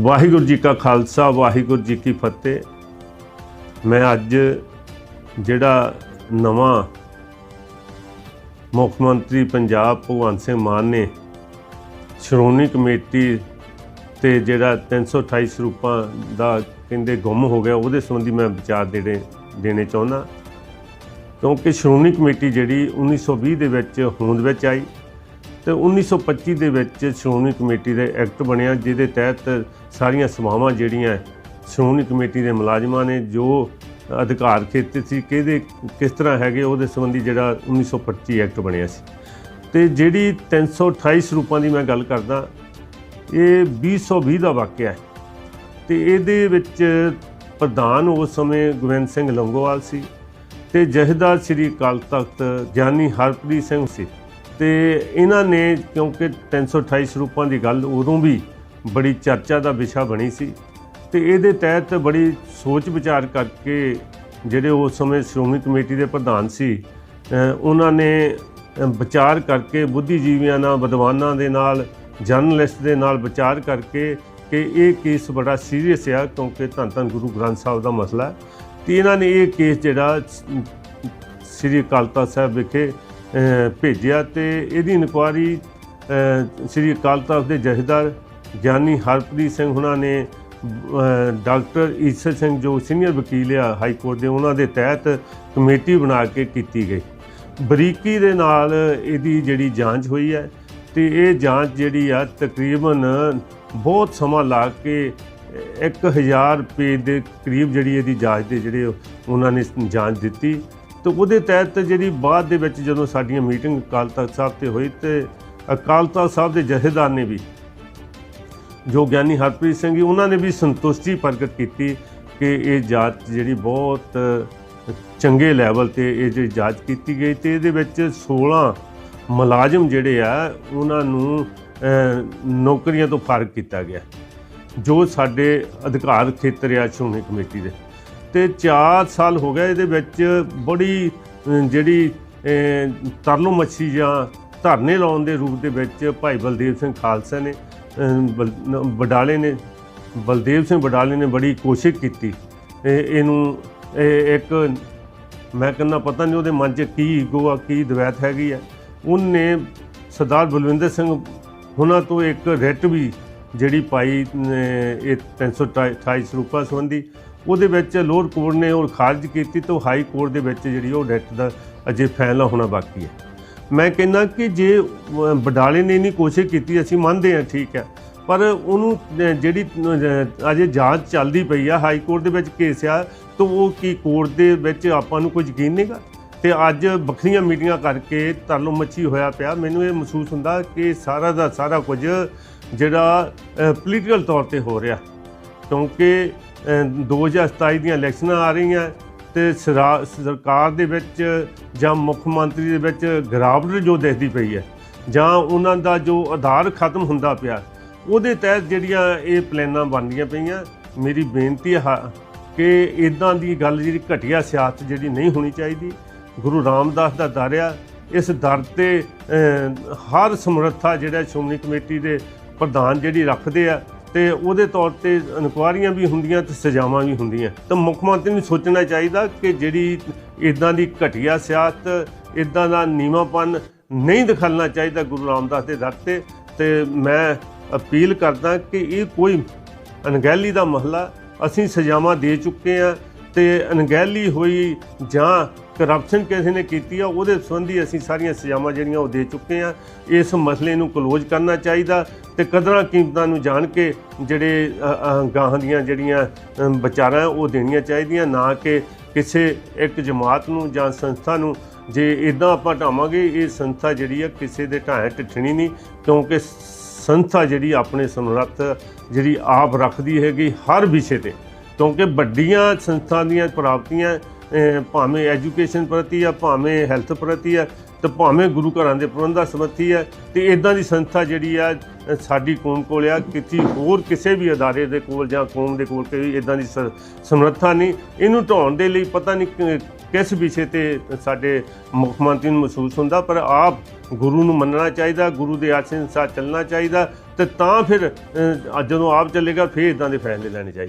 ਵਾਹਿਗੁਰੂ ਜੀ ਕਾ ਖਾਲਸਾ, ਵਾਹਿਗੁਰੂ ਜੀ ਕੀ ਫਤਿਹ। ਮੈਂ ਅੱਜ ਜਿਹੜਾ ਨਵਾਂ ਮੁੱਖ ਮੰਤਰੀ ਪੰਜਾਬ ਭਗਵੰਤ ਸਿੰਘ ਮਾਨ ਨੇ ਸ਼੍ਰੋਮਣੀ ਕਮੇਟੀ ਤੇ ਜਿਹੜਾ 328 ਸਰੂਪਾਂ ਦਾ ਕਹਿੰਦੇ ਗੁੰਮ ਹੋ ਗਿਆ, ਉਹਦੇ ਸੰਬੰਧੀ ਮੈਂ ਵਿਚਾਰ ਦੇਣੇ ਦੇਣੇ ਚਾਹੁੰਦਾ। ਕਿਉਂਕਿ ਸ਼੍ਰੋਮਣੀ ਕਮੇਟੀ ਜਿਹੜੀ 1920 ਦੇ ਵਿੱਚ ਹੋਂਦ ਵਿੱਚ ਆਈ ਤੇ 1925 ਦੇ ਵਿੱਚ ਸ਼੍ਰੋਮਣੀ ਕਮੇਟੀ ਦਾ ਐਕਟ ਬਣਿਆ, ਜਿਹਦੇ ਤਹਿਤ ਸਾਰੀਆਂ ਸੇਵਾਵਾਂ ਜਿਹੜੀਆਂ ਸ਼੍ਰੋਮਣੀ ਕਮੇਟੀ ਦੇ ਮੁਲਾਜ਼ਮਾਂ ਨੇ, ਜੋ ਅਧਿਕਾਰ ਖੇਤਰ ਸੀ, ਕਿਹਦੇ, ਕਿਸ ਤਰ੍ਹਾਂ ਹੈਗੇ, ਉਹਦੇ ਸੰਬੰਧੀ ਜਿਹੜਾ 1925 ਐਕਟ ਬਣਿਆ ਸੀ। ਤੇ ਜਿਹੜੀ 328 ਸਰੂਪਾਂ ਦੀ ਮੈਂ ਗੱਲ ਕਰਦਾ, ਇਹ 2020 ਦਾ ਵਾਕਿਆ ਹੈ। ਤੇ ਇਹਦੇ ਵਿੱਚ ਪ੍ਰਧਾਨ ਉਸ ਸਮੇਂ ਗੋਬਿੰਦ ਸਿੰਘ ਲੰਗੋਵਾਲ ਸੀ, ਤੇ ਜਹੇਦਾਰ ਸ੍ਰੀ ਅਕਾਲ ਤਖਤ ਗਿਆਨੀ ਹਰਪ੍ਰੀਤ ਸਿੰਘ ਸੀ। ਤੇ ਇਹਨਾਂ ਨੇ, ਕਿਉਂਕਿ 328 ਸਰੂਪਾਂ ਦੀ ਗੱਲ, ਉਦੋਂ ਵੀ ਬੜੀ ਚਰਚਾ ਦਾ ਵਿਸ਼ਾ ਬਣੀ ਸੀ। ਤੇ ਇਹਦੇ ਤਹਿਤ ਬੜੀ ਸੋਚ ਵਿਚਾਰ ਕਰਕੇ ਜਿਹੜੇ ਉਸ ਸਮੇਂ ਸ਼੍ਰੋਮਣੀ ਕਮੇਟੀ ਦੇ ਪ੍ਰਧਾਨ ਸੀ ਉਹਨਾਂ ਨੇ ਵਿਚਾਰ ਕਰਕੇ ਬੁੱਧੀਜੀਵੀਆਂ ਨਾਲ, ਵਿਦਵਾਨਾਂ ਦੇ ਨਾਲ, ਜਰਨਲਿਸਟ ਦੇ ਨਾਲ ਵਿਚਾਰ ਕਰਕੇ ਕਿ ਇਹ ਕੇਸ ਬੜਾ ਸੀਰੀਅਸ ਆ, ਕਿਉਂਕਿ ਧੰਨ ਧੰਨ ਗੁਰੂ ਗ੍ਰੰਥ ਸਾਹਿਬ ਦਾ ਮਸਲਾ ਹੈ। ਤੇ ਇਹਨਾਂ ਨੇ ਇਹ ਕੇਸ ਜਿਹੜਾ ਸ੍ਰੀ ਅਕਾਲ ਤਖਤ ਸਾਹਿਬ ਵਿਖੇ ਭੇਜਿਆ ਤੇ ਇਹਦੀ ਇਨਕੁਆਰੀ ਸ੍ਰੀ ਅਕਾਲ ਤਖਤ ਦੇ ਜਥੇਦਾਰ ਗਿਆਨੀ ਹਰਪ੍ਰੀਤ ਸਿੰਘ ਹੁਣਾਂ ਨੇ ਡਾਕਟਰ ਈਸਰ ਸਿੰਘ ਜੋ ਸੀਨੀਅਰ ਵਕੀਲ ਆ ਹਾਈ ਕੋਰਟ ਦੇ, ਉਹਨਾਂ ਦੇ ਤਹਿਤ ਕਮੇਟੀ ਬਣਾ ਕੇ ਕੀਤੀ ਗਈ। ਬਰੀਕੀ ਦੇ ਨਾਲ ਇਹਦੀ ਜਿਹੜੀ ਜਾਂਚ ਹੋਈ ਹੈ ਤੇ ਇਹ ਜਾਂਚ ਜਿਹੜੀ ਆ ਤਕਰੀਬਨ ਬਹੁਤ ਸਮਾਂ ਲਾ ਕੇ 1000 ਪੇਜ ਦੇ ਕਰੀਬ ਜਿਹੜੀ ਇਹਦੀ ਜਾਂਚ ਦੇ ਜਿਹੜੇ ਉਹਨਾਂ ਨੇ ਜਾਂਚ ਦਿੱਤੀ। ਤੇ ਉਹਦੇ ਤਹਿਤ ਜਿਹੜੀ ਬਾਅਦ ਦੇ ਵਿੱਚ ਜਦੋਂ ਸਾਡੀਆਂ ਮੀਟਿੰਗ ਅਕਾਲ ਤਖਤ ਸਾਹਿਬ ਤੇ ਹੋਈ ਤੇ ਅਕਾਲ ਤਖਤ ਸਾਹਿਬ ਦੇ ਜਥੇਦਾਰ ਨੇ ਵੀ, ਜੋ ਗਿਆਨੀ ਹਰਪ੍ਰੀਤ ਸਿੰਘ ਜੀ, ਉਹਨਾਂ ਨੇ ਵੀ ਸੰਤੁਸ਼ਟੀ ਪ੍ਰਗਟ ਕੀਤੀ ਕਿ ਇਹ ਜਾਂਚ ਜਿਹੜੀ ਬਹੁਤ ਚੰਗੇ ਲੈਵਲ ਤੇ ਇਹ ਜਿਹੜੀ ਜਾਂਚ ਕੀਤੀ ਗਈ ਤੇ ਇਹਦੇ ਵਿੱਚ 16 ਮੁਲਾਜ਼ਮ ਜਿਹੜੇ ਆ, ਉਹਨਾਂ ਨੂੰ ਨੌਕਰੀਆਂ ਤੋਂ ਫਾਰਗ ਕੀਤਾ ਗਿਆ, ਜੋ ਸਾਡੇ ਅਧਿਕਾਰ ਖੇਤਰ ਆ, ਸ਼੍ਰੋਮਣੀ ਕਮੇਟੀ ਦੇ। ਤੇ 4 ਸਾਲ ਹੋ ਗਏ ਇਹਦੇ ਵਿੱਚ ਬੜੀ ਜਿਹੜੀ ਤਰਲੋ ਮੱਛੀ ਜਾਂ ਧਰਨੇ ਲਾਉਣ ਦੇ ਰੂਪ ਦੇ ਵਿੱਚ ਭਾਈ ਬਲਦੇਵ ਸਿੰਘ ਖਾਲਸਾ ਨੇ ਬਲ- ਬਡਾਲੇ ਨੇ ਬਲਦੇਵ ਸਿੰਘ ਬਡਾਲੇ ਨੇ ਬੜੀ ਕੋਸ਼ਿਸ਼ ਕੀਤੀ। ਇਹਨੂੰ ਇੱਕ ਮੈਂ ਕਹਿੰਦਾ ਪਤਾ ਨਹੀਂ ਉਹਦੇ ਮਨ 'ਚ ਕੀ ਈਗੋ ਆ ਕੀ ਦਵੈਤ ਹੈਗੀ ਹੈ ਉਹਨੇ ਸਰਦਾਰ ਬਲਵਿੰਦਰ ਸਿੰਘ ਉਹਨਾਂ ਤੋਂ ਇੱਕ ਰਿਟ ਵੀ ਜਿਹੜੀ ਪਾਈ ਅਹ, ਇਹ 328 ਸਰੂਪਾਂ ਸੰਬੰਧੀ ਉਹਦੇ ਵਿੱਚ ਲੋਅਰ ਕੋਰਟ ਨੇ ਉਹ ਖਾਰਜ ਕੀਤੀ ਤੇ ਹਾਈ ਕੋਰਟ ਦੇ ਵਿੱਚ ਜਿਹੜੀ ਉਹ ਡੈਟ ਦਾ ਅਜੇ ਫੈਸਲਾ ਹੋਣਾ ਬਾਕੀ ਹੈ। ਮੈਂ ਕਹਿੰਦਾ ਕਿ ਜੇ ਅਹ, ਬਡਾਲੇ ਨੇ ਨਹੀਂ ਕੋਸ਼ਿਸ਼ ਕੀਤੀ ਅਸੀਂ ਮੰਨਦੇ ਹਾਂ ਠੀਕ ਹੈ। ਪਰ ਉਹਨੂੰ ਜਿਹੜੀ ਅਜੇ ਜਾਂਚ ਚੱਲਦੀ ਪਈ ਆ ਹਾਈ ਕੋਰਟ ਦੇ ਵਿੱਚ ਕੇਸ ਆ ਤਾਂ ਉਹ ਕੀ ਕੋਰਟ ਦੇ ਵਿੱਚ ਆਪਾਂ ਨੂੰ ਕੋਈ ਯਕੀਨ ਨਹੀਂਗਾ ਤੇ ਅੱਜ ਵੱਖਰੀਆਂ ਮੀਟਿੰਗਾਂ ਕਰਕੇ ਤਰਲੋ ਮੱਛੀ ਹੋਇਆ ਪਿਆ। ਮੈਨੂੰ ਇਹ ਮਹਿਸੂਸ ਹੁੰਦਾ ਕਿ ਸਾਰਾ ਦਾ ਸਾਰਾ ਕੁਝ ਜਿਹੜਾ ਪੋਲੀਟੀਕਲ ਤੌਰ ਤੇ ਹੋ ਰਿਹਾ। ਕਿਉਂਕਿ 2027 ਦੀਆਂ ਇਲੈਕਸ਼ਨਾਂ ਆ ਰਹੀਆਂ ਤੇ ਸਰਕਾਰ ਦੇ ਵਿੱਚ ਜਾਂ ਮੁੱਖ ਮੰਤਰੀ ਦੇ ਵਿੱਚ ਗਿਰਾਵਟ ਜੋ ਦਿਖਦੀ ਪਈ ਹੈ, ਜਾਂ ਉਹਨਾਂ ਦਾ ਜੋ ਆਧਾਰ ਖਤਮ ਹੁੰਦਾ ਪਿਆ, ਉਹਦੇ ਤਹਿਤ ਜਿਹੜੀਆਂ ਇਹ ਪਲਾਨਾਂ ਬਣਦੀਆਂ ਪਈਆਂ, ਮੇਰੀ ਬੇਨਤੀ ਹੈ ਕਿ ਇਦਾਂ ਦੀ ਗੱਲ ਜਿਹੜੀ ਘਟੀਆ ਸਿਆਸਤ ਜਿਹੜੀ ਨਹੀਂ ਹੋਣੀ ਚਾਹੀਦੀ। ਗੁਰੂ ਰਾਮਦਾਸ ਦਾ ਦਰ ਆ, ਇਸ ਦਰ ਤੇ ਹਰ ਸਮਰੱਥਾ ਜਿਹੜਾ ਸ਼੍ਰੋਮਣੀ ਕਮੇਟੀ ਦੇ ਪ੍ਰਧਾਨ ਜਿਹੜੀ ਰੱਖਦੇ ਆ ਤੇ ਉਹਦੇ ਤੌਰ ਤੇ ਇਨਕੁਆਰੀਆਂ ਵੀ ਹੁੰਦੀਆਂ ਤੇ ਸਜ਼ਾਵਾਂ ਵੀ ਹੁੰਦੀਆਂ। ਤਾਂ ਮੁੱਖ ਮੰਤਰੀ ਨੂੰ ਸੋਚਣਾ ਚਾਹੀਦਾ ਕਿ ਜਿਹੜੀ ਇਦਾਂ ਦੀ ਘਟੀਆ ਸਿਆਸਤ ਇਦਾਂ ਦਾ ਨੀਵਾਪਨ ਨਹੀਂ ਦਿਖਾਲਣਾ ਚਾਹੀਦਾ ਗੁਰੂ ਰਾਮਦਾਸ ਦੇ ਦਰ ਤੇ। ਤੇ ਮੈਂ ਅਪੀਲ ਕਰਦਾ ਕਿ ਇਹ ਕੋਈ ਅਣਗਹਿਲੀ ਦਾ ਮਹਲਾ, ਅਸੀਂ ਸਜ਼ਾਵਾਂ ਦੇ ਚੁੱਕੇ ਆ ਤੇ ਅਣਗਹਿਲੀ ਹੋਈ ਜਾਂ ਕਰਪਸ਼ਨ ਕਿਸੇ ਨੇ ਕੀਤੀ ਆ ਉਹਦੇ ਸੰਬੰਧੀ ਅਸੀਂ ਸਾਰੀਆਂ ਸਜ਼ਾਵਾਂ ਜਿਹੜੀਆਂ ਉਹ ਦੇ ਚੁੱਕੇ ਆ। ਇਸ ਮਸਲੇ ਨੂੰ ਕਲੋਜ਼ ਕਰਨਾ ਚਾਹੀਦਾ ਤੇ ਕਦਰਾਂ ਕੀਮਤਾਂ ਨੂੰ ਜਾਣ ਕੇ ਜਿਹੜੇ ਅ, ਗਾਹਾਂ ਦੀਆਂ ਜਿਹੜੀਆਂ ਵਿਚਾਰਾਂ ਉਹ ਦੇਣੀਆਂ ਚਾਹੀਦੀਆਂ ਨਾ ਕਿ ਕਿਸੇ ਇੱਕ ਜਮਾਤ ਨੂੰ ਜਾਂ ਸੰਸਥਾ ਨੂੰ। ਜੇ ਇਦਾਂ ਆਪਾਂ ਢਾਵਾਂਗੇ ਇਹ ਸੰਸਥਾ ਜਿਹੜੀ ਆ ਕਿਸੇ ਦੇ ਢਾਇਆ ਟਿੱਠਣੀ ਨਹੀਂ ਕਿਉਂਕਿ ਸੰਸਥਾ ਜਿਹੜੀ ਆਪਣੇ ਸਮਰੱਥ ਜਿਹੜੀ ਆਪ ਰੱਖਦੀ ਹੈਗੀ ਹਰ ਵਿਸ਼ੇ ਤੇ। ਕਿਉਂਕਿ ਵੱਡੀਆਂ ਸੰਸਥਾ ਦੀਆਂ ਪ੍ਰਾਪਤੀਆਂ ਭਾਵੇਂ ਐਜੂਕੇਸ਼ਨ ਪ੍ਰਤੀ ਆ, ਭਾਵੇਂ ਹੈਲਥ ਪ੍ਰਤੀ ਆ, ਤੇ ਭਾਵੇਂ ਗੁਰੂ ਘਰਾਂ ਦੇ ਪ੍ਰਬੰਧਾ ਸਮਰਥੀ ਆ, ਤੇ ਇਦਾਂ ਦੀ ਸੰਸਥਾ ਜਿਹੜੀ ਆ ਸਾਡੀ ਕੌਮ ਕੋਲ ਆ, ਕਿਤੇ ਹੋਰ ਕਿਸੇ ਵੀ ਅਦਾਰੇ ਦੇ ਕੋਲ ਜਾਂ ਕੌਮ ਦੇ ਕੋਲ ਕੋਈ ਇਦਾਂ ਦੀ ਸ- ਸਮਰੱਥਾ ਨਹੀਂ। ਇਹਨੂੰ ਢਾਉਣ ਦੇ ਲਈ ਪਤਾ ਨਹੀਂ ਕਿਸ ਵਿਸ਼ੇ ਤੇ ਸਾਡੇ ਮੁੱਖ ਮੰਤਰੀ ਨੂੰ ਮਹਿਸੂਸ ਹੁੰਦਾ, ਪਰ ਆਪ ਗੁਰੂ ਨੂੰ ਮੰਨਣਾ ਚਾਹੀਦਾ, ਗੁਰੂ ਦੇ ਆਸ਼ੀਰਵਾਦ ਅਨੁਸਾਰ ਚੱਲਣਾ ਚਾਹੀਦਾ, ਤੇ ਤਾਂ ਫਿਰ ਜਦੋਂ ਆਪ ਚੱਲੇਗਾ, ਫਿਰ ਇਦਾਂ ਦੇ ਫੈਸਲੇ ਲੈਣੇ ਚਾਹੀਦੇ।